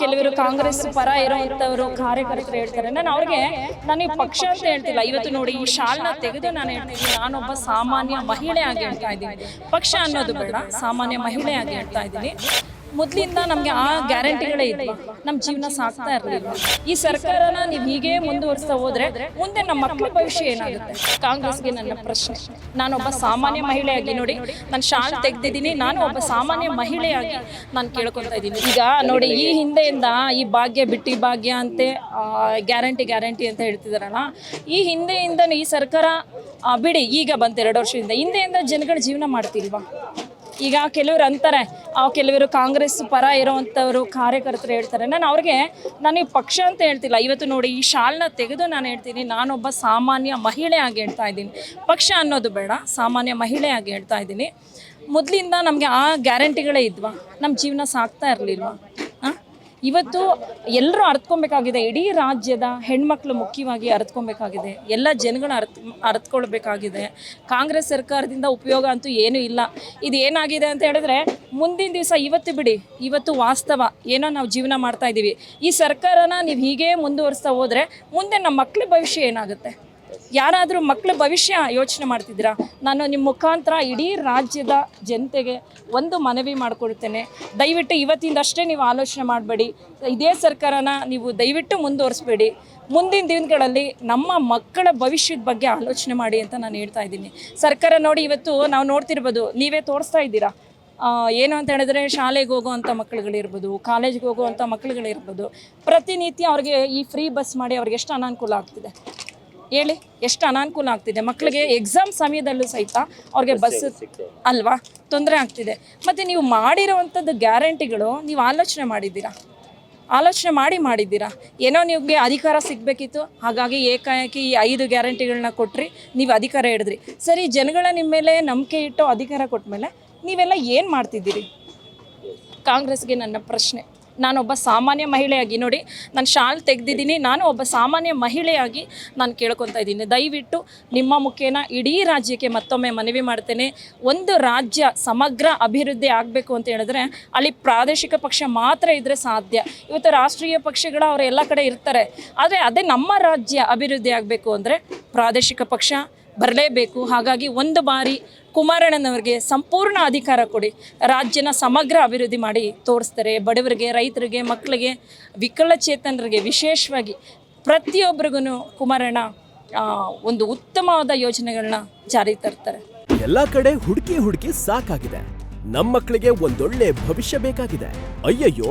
ಕೆಲವರು ಕಾಂಗ್ರೆಸ್ ಪರ ಇರುವಂತವರು ಕಾರ್ಯಕರ್ತರು ಹೇಳ್ತಾರೆ. ನಾನು ಅವ್ರಿಗೆ, ನಾನು ಈ ಪಕ್ಷ ಅಂತ ಹೇಳ್ತಿಲ್ಲ. ಇವತ್ತು ನೋಡಿ, ಈ ಶಾಲ್ನ ತೆಗೆದು ನಾನು ಹೇಳ್ತೀನಿ ನಾನೊಬ್ಬ ಸಾಮಾನ್ಯ ಮಹಿಳೆ ಆಗಿ ಹೇಳ್ತಾ ಇದ್ದೀನಿ. ಪಕ್ಷ ಅನ್ನೋದು ಬೇಡ, ಸಾಮಾನ್ಯ ಮಹಿಳೆ ಆಗಿ ಹೇಳ್ತಾ ಇದ್ದೀನಿ. ಮೊದಲಿಂದ ನಮಗೆ ಆ ಗ್ಯಾರಂಟಿಗಳೇ ಇದೆ ನಮ್ಮ ಜೀವನ ಸಾಕ್ತಾ ಇರಲಿಲ್ಲ. ಈ ಸರ್ಕಾರನ ನೀವು ಹೀಗೆ ಮುಂದುವರಿಸ್ತಾ ಹೋದ್ರೆ ಮುಂದೆ ನಮ್ಮ ಮಕ್ಕಳ ಭವಿಷ್ಯ ಏನಾಗುತ್ತೆ? ಕಾಂಗ್ರೆಸ್ಗೆ ನನ್ನ ಪ್ರಶ್ನೆ. ನಾನೊಬ್ಬ ಸಾಮಾನ್ಯ ಮಹಿಳೆಯಾಗಿ ನೋಡಿ, ನಾನು ಶಾಲ್ ತೆಗ್ದಿದ್ದೀನಿ, ನಾನು ಒಬ್ಬ ಸಾಮಾನ್ಯ ಮಹಿಳೆಯಾಗಿ ನಾನು ಕೇಳ್ಕೊತಾ ಇದ್ದೀನಿ. ಈಗ ನೋಡಿ, ಈ ಹಿಂದೆಯಿಂದ ಈ ಭಾಗ್ಯ ಬಿಟ್ಟಿ ಭಾಗ್ಯ ಅಂತೆ ಗ್ಯಾರಂಟಿ ಗ್ಯಾರಂಟಿ ಅಂತ ಹೇಳ್ತಿದಾರಲ್ಲ, ಈ ಹಿಂದೆಯಿಂದ ಈ ಸರ್ಕಾರ ಬಿಡಿ, ಈಗ ಬಂತು ಎರಡು ವರ್ಷದಿಂದ, ಹಿಂದೆಯಿಂದ ಜನಗಳ ಜೀವನ ಮಾಡ್ತಿಲ್ವಾ? ಈಗ ಕೆಲವರು ಅಂತಾರೆ, ಆ ಕೆಲವರು ಕಾಂಗ್ರೆಸ್ ಪರ ಇರೋವಂಥವರು ಕಾರ್ಯಕರ್ತರು ಹೇಳ್ತಾರೆ. ನಾನು ಅವ್ರಿಗೆ, ನಾನು ಈ ಪಕ್ಷ ಅಂತ ಹೇಳ್ತಿಲ್ಲ. ಇವತ್ತು ನೋಡಿ ಈ ಶಾಲ್ನ ತೆಗೆದು ನಾನು ಹೇಳ್ತೀನಿ. ನಾನೊಬ್ಬ ಸಾಮಾನ್ಯ ಮಹಿಳೆ ಆಗಿ ಹೇಳ್ತಾ ಇದ್ದೀನಿ. ಪಕ್ಷ ಅನ್ನೋದು ಬೇಡ, ಸಾಮಾನ್ಯ ಮಹಿಳೆ ಆಗಿ ಹೇಳ್ತಾ ಇದ್ದೀನಿ. ಮೊದಲಿಂದ ನಮಗೆ ಆ ಗ್ಯಾರಂಟಿಗಳೇ ಇದ್ವಾ? ನಮ್ಮ ಜೀವನ ಸಾಕ್ತಾ ಇರಲಿಲ್ವಾ? ಇವತ್ತು ಎಲ್ಲರೂ ಅರ್ತ್ಕೊಬೇಕಾಗಿದೆ. ಇಡೀ ರಾಜ್ಯದ ಹೆಣ್ಮಕ್ಳು ಮುಖ್ಯವಾಗಿ ಅರ್ತ್ಕೊಬೇಕಾಗಿದೆ. ಎಲ್ಲ ಜನಗಳು ಅರ್ಥ ಅರ್ತ್ಕೊಳ್ಬೇಕಾಗಿದೆ. ಕಾಂಗ್ರೆಸ್ ಸರ್ಕಾರದಿಂದ ಉಪಯೋಗ ಅಂತೂ ಏನೂ ಇಲ್ಲ. ಇದು ಏನಾಗಿದೆ ಅಂತ ಹೇಳಿದ್ರೆ, ಮುಂದಿನ ದಿವಸ ಇವತ್ತು ಬಿಡಿ. ಇವತ್ತು ವಾಸ್ತವ. ಏನೋ ನಾವು ಜೀವನ ಮಾಡ್ತಾ ಇದ್ದೀವಿ. ಈ ಸರ್ಕಾರನ ನೀವು ಹೀಗೇ ಮುಂದುವರಿಸ್ತಾ ಹೋದರೆ ಮುಂದೆ ನಮ್ಮ ಮಕ್ಕಳ ಭವಿಷ್ಯ ಏನಾಗುತ್ತೆ? ಯಾರಾದರೂ ಮಕ್ಕಳ ಭವಿಷ್ಯ ಯೋಚನೆ ಮಾಡ್ತಿದ್ದೀರಾ? ನಾನು ನಿಮ್ಮ ಮುಖಾಂತರ ಇಡೀ ರಾಜ್ಯದ ಜನತೆಗೆ ಒಂದು ಮನವಿ ಮಾಡಿಕೊಡ್ತೇನೆ ದಯವಿಟ್ಟು ಇವತ್ತಿಂದಷ್ಟೇ ನೀವು ಆಲೋಚನೆ ಮಾಡಬೇಡಿ. ಇದೇ ಸರ್ಕಾರನ ನೀವು ದಯವಿಟ್ಟು ಮುಂದುವರಿಸ್ಬೇಡಿ. ಮುಂದಿನ ದಿನಗಳಲ್ಲಿ ನಮ್ಮ ಮಕ್ಕಳ ಭವಿಷ್ಯದ ಬಗ್ಗೆ ಆಲೋಚನೆ ಮಾಡಿ ಅಂತ ನಾನು ಹೇಳ್ತಾ ಇದ್ದೀನಿ. ಸರ್ಕಾರ ನೋಡಿ ಇವತ್ತು ನಾವು ನೋಡ್ತಿರ್ಬೋದು, ನೀವೇ ತೋರಿಸ್ತಾ ಇದ್ದೀರಾ? ಏನು ಅಂತ ಹೇಳಿದ್ರೆ ಶಾಲೆಗೆ ಹೋಗುವಂಥ ಮಕ್ಕಳುಗಳಿರ್ಬೋದು, ಕಾಲೇಜ್ಗೆ ಹೋಗುವಂಥ ಮಕ್ಕಳುಗಳಿರ್ಬೋದು, ಪ್ರತಿನಿತ್ಯ ಅವ್ರಿಗೆ ಈ ಫ್ರೀ ಬಸ್ ಮಾಡಿ ಅವ್ರಿಗೆ ಎಷ್ಟು ಅನಾನುಕೂಲ ಆಗ್ತಿದೆ? ಹೇಳಿ ಎಷ್ಟು ಅನಾನುಕೂಲ ಆಗ್ತಿದೆ? ಮಕ್ಕಳಿಗೆ ಎಕ್ಸಾಮ್ ಸಮಯದಲ್ಲೂ ಸಹಿತ ಅವ್ರಿಗೆ ಬಸ್ ಅಲ್ವಾ? ತೊಂದರೆ ಆಗ್ತಿದೆ. ಮತ್ತು ನೀವು ಮಾಡಿರೋವಂಥದ್ದು ಗ್ಯಾರಂಟಿಗಳು ನೀವು ಆಲೋಚನೆ ಮಾಡಿದ್ದೀರಾ? ಆಲೋಚನೆ ಮಾಡಿ ಮಾಡಿದ್ದೀರಾ? ಏನೋ ನಿಮಗೆ ಅಧಿಕಾರ ಸಿಗಬೇಕಿತ್ತು ಹಾಗಾಗಿ ಏಕಾಏಕಿ ಈ ಐದು ಗ್ಯಾರಂಟಿಗಳನ್ನ ಕೊಟ್ರಿ ನೀವು ಅಧಿಕಾರ ಹಿಡಿದ್ರಿ. ಸರಿ ಜನಗಳ ನಿಮ್ಮ ಮೇಲೆ ನಂಬಿಕೆ ಇಟ್ಟು ಅಧಿಕಾರ ಕೊಟ್ಟ ಮೇಲೆ ನೀವೆಲ್ಲ ಏನು ಮಾಡ್ತಿದ್ದೀರಿ? ಕಾಂಗ್ರೆಸ್ಗೆ ನನ್ನ ಪ್ರಶ್ನೆ. ನಾನೊಬ್ಬ ಸಾಮಾನ್ಯ ಮಹಿಳೆಯಾಗಿ ನೋಡಿ ನಾನು ಶಾಲ್ ತೆಗೆದಿದ್ದೀನಿ, ನಾನು ಒಬ್ಬ ಸಾಮಾನ್ಯ ಮಹಿಳೆಯಾಗಿ ನಾನು ಕೇಳ್ಕೊತಾ ಇದ್ದೀನಿ. ದಯವಿಟ್ಟು ನಿಮ್ಮ ಮುಖೇನ ಇಡೀ ರಾಜ್ಯಕ್ಕೆ ಮತ್ತೊಮ್ಮೆ ಮನವಿ ಮಾಡ್ತೇನೆ. ಒಂದು ರಾಜ್ಯ ಸಮಗ್ರ ಅಭಿವೃದ್ಧಿ ಆಗಬೇಕು ಅಂತ ಹೇಳಿದ್ರೆ ಅಲ್ಲಿ ಪ್ರಾದೇಶಿಕ ಪಕ್ಷ ಮಾತ್ರ ಇದ್ದರೆ ಸಾಧ್ಯ. ಇವತ್ತು ರಾಷ್ಟ್ರೀಯ ಪಕ್ಷಗಳು ಅವರು ಎಲ್ಲ ಕಡೆ ಇರ್ತಾರೆ. ಆದರೆ ಅದೇ ನಮ್ಮ ರಾಜ್ಯ ಅಭಿವೃದ್ಧಿ ಆಗಬೇಕು ಅಂದರೆ ಪ್ರಾದೇಶಿಕ ಪಕ್ಷ ಬರಲೇಬೇಕು. ಹಾಗಾಗಿ ಒಂದು ಬಾರಿ ಕುಮಾರಣ್ಣನವರಿಗೆ ಸಂಪೂರ್ಣ ಅಧಿಕಾರ ಕೊಡಿ. ರಾಜ್ಯನ ಸಮಗ್ರ ಅಭಿವೃದ್ಧಿ ಮಾಡಿ ತೋರಿಸ್ತಾರೆ. ಬಡವರಿಗೆ, ರೈತರಿಗೆ, ಮಕ್ಕಳಿಗೆ, ವಿಕಲಚೇತನರಿಗೆ ವಿಶೇಷವಾಗಿ ಪ್ರತಿಯೊಬ್ಬರಿಗೂ ಕುಮಾರಣ್ಣ ಒಂದು ಉತ್ತಮವಾದ ಯೋಜನೆಗಳನ್ನ ಜಾರಿ ತರ್ತಾರೆ. ಎಲ್ಲಾ ಕಡೆ ಹುಡುಕಿ ಹುಡುಕಿ ಸಾಕಾಗಿದೆ. ನಮ್ಮ ಮಕ್ಕಳಿಗೆ ಒಂದೊಳ್ಳೆ ಭವಿಷ್ಯ ಬೇಕಾಗಿದೆ. ಅಯ್ಯಯ್ಯೋ